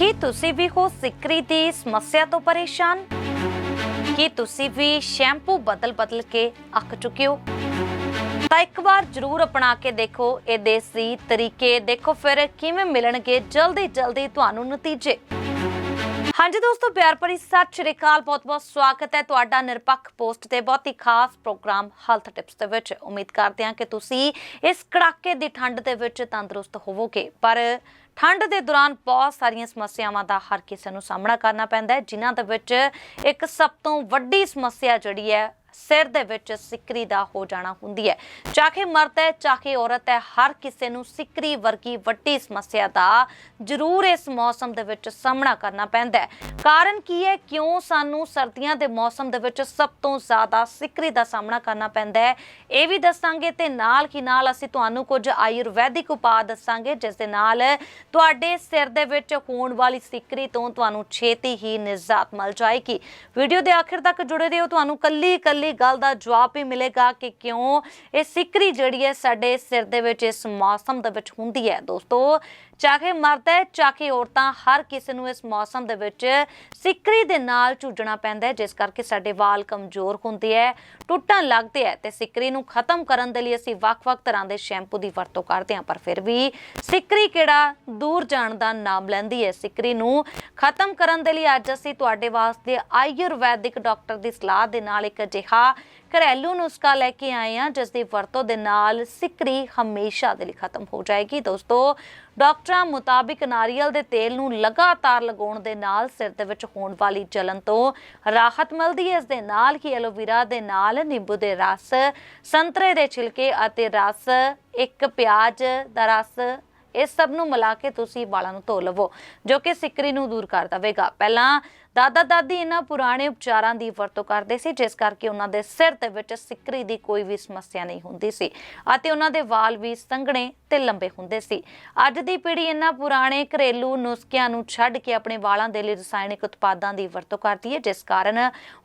ਕੀ ਤੁਸੀਂ ਵੀ ਹੋ ਸਿਕਰੀ ਦੀ ਸਮੱਸਿਆ ਤੋਂ ਪਰੇਸ਼ਾਨ? ਕੀ ਤੁਸੀਂ ਵੀ ਸ਼ੈਂਪੂ ਬਦਲ-ਬਦਲ ਕੇ ਅੱਕ ਚੁੱਕੇ ਹੋ? ਤਾਂ ਇੱਕ ਵਾਰ ਜ਼ਰੂਰ ਅਪਣਾ ਕੇ ਦੇਖੋ, ਇਹ ਦੇਸੀ ਤਰੀਕੇ ਦੇਖੋ, ਫਿਰ ਕਿਵੇਂ ਮਿਲਣਗੇ ਜਲਦੀ ਜਲਦੀ ਤੁਹਾਨੂੰ ਨਤੀਜੇ। ਹਾਂਜੀ ਦੋਸਤੋ, ਪਿਆਰ ਭਰੀ ਸਤਿ ਸ਼੍ਰੀ ਅਕਾਲ ਬਹੁਤ-ਬਹੁਤ ਸਵਾਗਤ ਹੈ ਤੁਹਾਡਾ ਨਿਰਪੱਖ ਪੋਸਟ ਤੇ ਬਹੁਤ ਹੀ ਖਾਸ ਪ੍ਰੋਗਰਾਮ ਹੈਲਥ ਟਿਪਸ ਦੇ ਵਿੱਚ। ਉਮੀਦ ਕਰਦੇ ਹਾਂ ਕਿ ਤੁਸੀਂ ਇਸ ਕੜਾਕੇ ਦੀ ਠੰਡ ਦੇ ਵਿੱਚ ਤੰਦਰੁਸਤ ਹੋਵੋਗੇ। ਪਰ ਠੰਡ ਦੇ ਦੌਰਾਨ ਬਹੁਤ ਸਾਰੀਆਂ ਸਮੱਸਿਆਵਾਂ ਦਾ ਹਰ ਕਿਸੇ ਨੂੰ ਸਾਹਮਣਾ ਕਰਨਾ ਪੈਂਦਾ ਹੈ, ਜਿਨ੍ਹਾਂ ਦੇ ਵਿੱਚ ਇੱਕ ਸਭ ਤੋਂ ਵੱਡੀ ਸਮੱਸਿਆ ਜਿਹੜੀ ਹੈ ਸਿਰ ਦੇ ਵਿੱਚ ਸਿਕਰੀ ਦਾ ਹੋ ਜਾਣਾ ਹੁੰਦੀ ਹੈ। ਚਾਹੇ ਮਰਦ ਹੈ ਚਾਹੇ ਔਰਤ ਹੈ, ਹਰ ਕਿਸੇ ਨੂੰ ਸਿਕਰੀ ਵਰਗੀ ਵੱਡੀ ਸਮੱਸਿਆ ਦਾ ਜ਼ਰੂਰ ਇਸ ਮੌਸਮ ਦੇ ਵਿੱਚ ਸਾਹਮਣਾ ਕਰਨਾ ਪੈਂਦਾ ਹੈ। ਕਾਰਨ ਕੀ ਹੈ? ਕਿਉਂ ਸਾਨੂੰ ਸਰਦੀਆਂ ਦੇ ਮੌਸਮ ਦੇ ਵਿੱਚ ਸਭ ਤੋਂ ਜ਼ਿਆਦਾ ਸਿਕਰੀ ਦਾ ਸਾਹਮਣਾ ਕਰਨਾ ਪੈਂਦਾ ਹੈ? ਇਹ ਵੀ ਦੱਸਾਂਗੇ ਤੇ ਨਾਲ ਹੀ ਨਾਲ ਅਸੀਂ ਤੁਹਾਨੂੰ ਕੁਝ ਆਯੁਰਵੈਦਿਕ ਉਪਾਅ ਦੱਸਾਂਗੇ, ਜਿਸ ਦੇ ਨਾਲ ਤੁਹਾਡੇ ਸਿਰ ਦੇ ਵਿੱਚ ਹੋਣ ਵਾਲੀ ਸਿਕਰੀ ਤੋਂ ਤੁਹਾਨੂੰ ਛੇਤੀ ਹੀ ਨਿਜਾਤ ਮਿਲ ਜਾਏਗੀ। ਵੀਡੀਓ ਦੇ ਆਖਿਰ ਤੱਕ ਜੁੜੇ ਰਹੋ। ਤੁਹਾਨੂੰ ਕੱਲੀ ਕੱਲੀ ਗੱਲ ਦਾ ਜਵਾਬ ਵੀ ਮਿਲੇਗਾ ਕਿ ਕਿਉਂ ਇਹ ਸਿਕਰੀ ਜਿਹੜੀ ਹੈ ਸਾਡੇ ਸਿਰ ਦੇ ਵਿੱਚ, ਇਸ ਮੌਸਮ ਦੇ ਵਿੱਚ ਹੁੰਦੀ ਹੈ। ਦੋਸਤੋ ਚਾਹੇ ਮਰਦ ਹੈ ਚਾਹੇ ਔਰਤਾਂ, ਹਰ ਕਿਸੇ ਨੂੰ ਇਸ ਮੌਸਮ ਦੇ ਵਿੱਚ ਸਿਕਰੀ ਦੇ ਨਾਲ ਝੂਝਣਾ ਪੈਂਦਾ ਹੈ, ਜਿਸ ਕਰਕੇ ਸਾਡੇ ਵਾਲ ਕਮਜ਼ੋਰ ਹੁੰਦੇ ਹੈ, ਟੁੱਟਣ ਲੱਗਦੇ ਹੈ ਤੇ ਸਿਕਰੀ ਨੂੰ ਖਤਮ ਕਰਨ ਦੇ ਲਈ ਅਸੀਂ ਵੱਖ-ਵੱਖ ਤਰ੍ਹਾਂ ਦੇ ਸ਼ੈਂਪੂ ਦੀ ਵਰਤੋਂ ਕਰਦੇ ਹਾਂ। ਪਰ ਫਿਰ ਵੀ ਸਿਕਰੀ ਕਿਹੜਾ ਦੂਰ ਜਾਣ ਦਾ ਨਾਮ ਲੈਂਦੀ ਹੈ? ਸਿਕਰੀ ਨੂੰ ਖਤਮ ਕਰਨ ਦੇ ਲਈ ਅੱਜ ਅਸੀਂ ਤੁਹਾਡੇ ਵਾਸਤੇ ਆਯੁਰਵੈਦਿਕ ਡਾਕਟਰ ਦੀ ਸਲਾਹ ਦੇ ਨਾਲ ਇੱਕ ਅਜਿਹਾ ਘਰੇਲੂ ਨੁਸਖਾ ਲੈ ਕੇ ਆਏ ਹਾਂ, ਜਿਸ ਦੀ ਵਰਤੋਂ ਦੇ ਨਾਲ ਸਿਕਰੀ ਹਮੇਸ਼ਾ ਦੇ ਲਈ ਖਤਮ ਹੋ ਜਾਏਗੀ। ਦੋਸਤੋ, ਡਾਕਟਰਾਂ ਮੁਤਾਬਿਕ ਨਾਰੀਅਲ ਦੇ ਤੇਲ ਨੂੰ ਲਗਾਤਾਰ ਲਗਾਉਣ ਦੇ ਨਾਲ ਸਿਰ ਦੇ ਵਿੱਚ ਹੋਣ ਵਾਲੀ ਜਲਨ ਤੋਂ ਰਾਹਤ ਮਿਲਦੀ ਹੈ। ਇਸ ਦੇ ਨਾਲ ਹੀ ਐਲੋਵੀਰਾ ਦੇ ਨਾਲ ਨਿੰਬੂ ਦੇ ਰਸ, ਸੰਤਰੇ ਦੇ ਛਿਲਕੇ ਅਤੇ ਰਸ, ਇੱਕ ਪਿਆਜ਼ ਦਾ ਰਸ ਇਸ ਸਭ ਨੂੰ ਮਿਲਾ ਕੇ ਤੁਸੀਂ ਵਾਲਾਂ ਨੂੰ ਧੋ ਲਵੋ, ਜੋ ਕਿ ਸਿਕਰੀ ਨੂੰ ਦੂਰ ਕਰ ਦੇਵੇਗਾ। ਪਹਿਲਾਂ ਦਾਦਾ ਦਾਦੀ ਇਹਨਾਂ ਪੁਰਾਣੇ ਉਪਚਾਰਾਂ ਦੀ ਵਰਤੋਂ ਕਰਦੇ ਸੀ, ਜਿਸ ਕਰਕੇ ਉਹਨਾਂ ਦੇ ਸਿਰ ਦੇ ਵਿੱਚ ਸਿਕਰੀ ਦੀ ਕੋਈ ਵੀ ਸਮੱਸਿਆ ਨਹੀਂ ਹੁੰਦੀ ਸੀ ਅਤੇ ਉਹਨਾਂ ਦੇ ਵਾਲ ਵੀ ਸੰਘਣੇ ਤੇ ਲੰਬੇ ਹੁੰਦੇ ਸੀ। ਅੱਜ ਦੀ ਪੀੜ੍ਹੀ ਇਹਨਾਂ ਪੁਰਾਣੇ ਘਰੇਲੂ ਨੁਸਖਿਆਂ ਨੂੰ ਛੱਡ ਕੇ ਆਪਣੇ ਵਾਲਾਂ ਦੇ ਲਈ ਰਸਾਇਣਿਕ ਉਤਪਾਦਾਂ ਦੀ ਵਰਤੋਂ ਕਰਦੀ ਹੈ, ਜਿਸ ਕਾਰਨ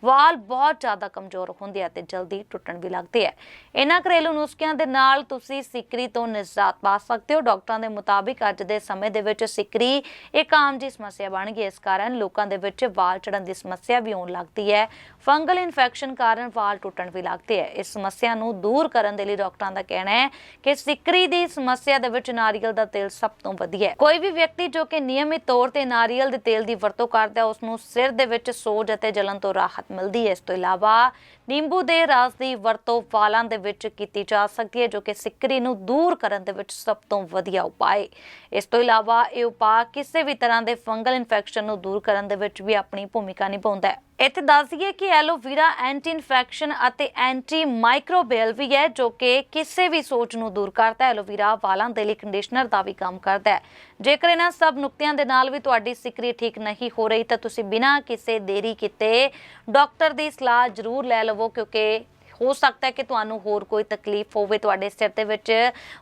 ਵਾਲ ਬਹੁਤ ਜ਼ਿਆਦਾ ਕਮਜ਼ੋਰ ਹੁੰਦੇ ਆ ਤੇ ਜਲਦੀ ਟੁੱਟਣ ਵੀ ਲੱਗਦੇ ਆ। ਇਹਨਾਂ ਘਰੇਲੂ ਨੁਸਖਿਆਂ ਦੇ ਨਾਲ ਤੁਸੀਂ ਸਿਕਰੀ ਤੋਂ ਨਿਜਾਤ ਪਾ ਸਕਦੇ ਹੋ। ਡਾਕਟਰਾਂ ਦੇ ਮੁਤਾਬਿਕ ਅੱਜ ਦੇ ਸਮੇਂ ਦੇ ਵਿੱਚ ਸਿਕਰੀ ਇੱਕ ਆਮ ਜੀ ਸਮੱਸਿਆ ਬਣ ਗਈ ਇਸ ਕਾਰਨ ਲੋਕਾਂ ਦੇ ਵਿੱਚ ਵਾਲ ਝੜਨ ਦੀ ਸਮੱਸਿਆ ਵੀ ਆਉਣ ਲੱਗਦੀ ਹੈ। ਫੰਗਲ ਇਨਫੈਕਸ਼ਨ ਕਾਰਨ ਵਾਲ ਟੁੱਟਣ ਵੀ ਲੱਗਦੇ ਹੈ। ਇਸ ਸਮੱਸਿਆ ਨੂੰ ਦੂਰ ਕਰਨ ਦੇ ਲਈ ਡਾਕਟਰਾਂ ਦਾ ਕਹਿਣਾ ਹੈ ਕਿ ਸਿਕਰੀ ਦੀ ਸਮੱਸਿਆ ਦੇ ਵਿੱਚ ਨਾਰੀਅਲ ਦਾ ਤੇਲ ਸਭ ਤੋਂ ਵਧੀਆ ਹੈ। ਕੋਈ ਵੀ ਵਿਅਕਤੀ ਜੋ ਕਿ ਨਿਯਮਿਤ ਤੌਰ ਤੇ ਨਾਰੀਅਲ ਦੇ ਤੇਲ ਦੀ ਵਰਤੋਂ ਕਰਦਾ ਹੈ ਉਸ ਨੂੰ ਸਿਰ ਦੇ ਵਿੱਚ ਸੋਜ ਅਤੇ ਜਲਨ ਤੋਂ ਰਾਹਤ ਮਿਲਦੀ ਹੈ। ਇਸ ਤੋਂ ਇਲਾਵਾ ਨਿੰਬੂ ਦੇ ਰਸ ਦੀ ਵਰਤੋਂ ਵਾਲਾਂ ਦੇ ਵਿੱਚ ਕੀਤੀ ਜਾ ਸਕਦੀ ਹੈ, ਜੋ ਕਿ ਸਿਕਰੀ ਨੂੰ ਦੂਰ ਕਰਨ ਦੇ ਵਿੱਚ ਸਭ ਤੋਂ ਵਧੀਆ ਉਪਾਅ ਹੈ ਇਸ ਤੋਂ ਇਲਾਵਾ ਇਹ ਉਪਾਅ ਕਿਸੇ ਵੀ ਤਰ੍ਹਾਂ ਦੇ ਫੰਗਲ ਇਨਫੈਕਸ਼ਨ ਨੂੰ ਦੂਰ ਕਰਨ ਦੇ ਵਿੱਚ ਵੀ ਆਪਣੀ ਭੂਮਿਕਾ ਨਿਭਾਉਂਦਾ ਹੈ। ਇੱਥੇ ਦੱਸ ਦਈਏ ਕਿ ਐਲੋਵੀਰਾ ਐਂਟੀ ਇਨਫੈਕਸ਼ਨ ਅਤੇ ਐਂਟੀ ਮਾਈਕਰੋਬੀਅਲ ਵੀ ਹੈ, ਜੋ ਕਿ ਕਿਸੇ ਵੀ ਸੋਚ ਨੂੰ ਦੂਰ ਕਰਦਾ ਹੈ। ਐਲੋਵੀਰਾ ਵਾਲਾਂ ਦੇ ਲਈ ਕੰਡੀਸ਼ਨਰ ਦਾ ਵੀ ਕੰਮ ਕਰਦਾ ਹੈ। ਜੇਕਰ ਇਹਨਾਂ ਸਭ ਨੁਕਤਿਆਂ ਦੇ ਨਾਲ ਵੀ ਤੁਹਾਡੀ ਸਿਕਰੀ ਠੀਕ ਨਹੀਂ ਹੋ ਰਹੀ, ਤਾਂ ਤੁਸੀਂ ਬਿਨਾਂ ਕਿਸੇ ਦੇਰੀ ਕੀਤੇ ਡਾਕਟਰ ਦੀ ਸਲਾਹ ਜ਼ਰੂਰ ਲੈ ਲਵੋ, ਕਿਉਂਕਿ ਹੋ ਸਕਦਾ ਹੈ ਕਿ ਤੁਹਾਨੂੰ ਹੋਰ ਕੋਈ ਤਕਲੀਫ ਹੋਵੇ ਤੁਹਾਡੇ ਸਿਰ ਦੇ ਵਿੱਚ।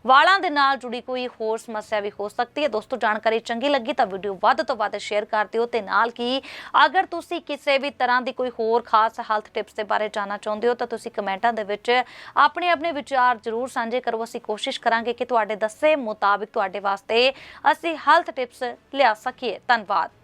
ਵਾਲਾਂ ਦੇ ਨਾਲ ਜੁੜੀ ਕੋਈ ਹੋਰ ਸਮੱਸਿਆ ਵੀ ਹੋ ਸਕਦੀ ਹੈ। ਦੋਸਤੋ, ਜਾਣਕਾਰੀ ਚੰਗੀ ਲੱਗੀ ਤਾਂ ਵੀਡੀਓ ਵੱਧ ਤੋਂ ਵੱਧ ਸ਼ੇਅਰ ਕਰ ਦਿਓ ਤੇ ਨਾਲ ਕੀ ਅਗਰ ਤੁਸੀਂ ਕਿਸੇ ਵੀ ਤਰ੍ਹਾਂ ਦੀ ਕੋਈ ਹੋਰ ਖਾਸ ਹੈਲਥ ਟਿਪਸ ਦੇ ਬਾਰੇ ਜਾਣਨਾ ਚਾਹੁੰਦੇ ਹੋ ਤਾਂ ਤੁਸੀਂ ਕਮੈਂਟਾਂ ਦੇ ਵਿੱਚ ਆਪਣੇ ਆਪਣੇ ਵਿਚਾਰ ਜ਼ਰੂਰ ਸਾਂਝੇ ਕਰੋ। ਅਸੀਂ ਕੋਸ਼ਿਸ਼ ਕਰਾਂਗੇ ਕਿ ਤੁਹਾਡੇ ਦੱਸੇ ਮੁਤਾਬਿਕ ਤੁਹਾਡੇ ਵਾਸਤੇ ਅਸੀਂ ਹੈਲਥ ਟਿਪਸ ਲਿਆ ਸਕੀਏ। ਧੰਨਵਾਦ।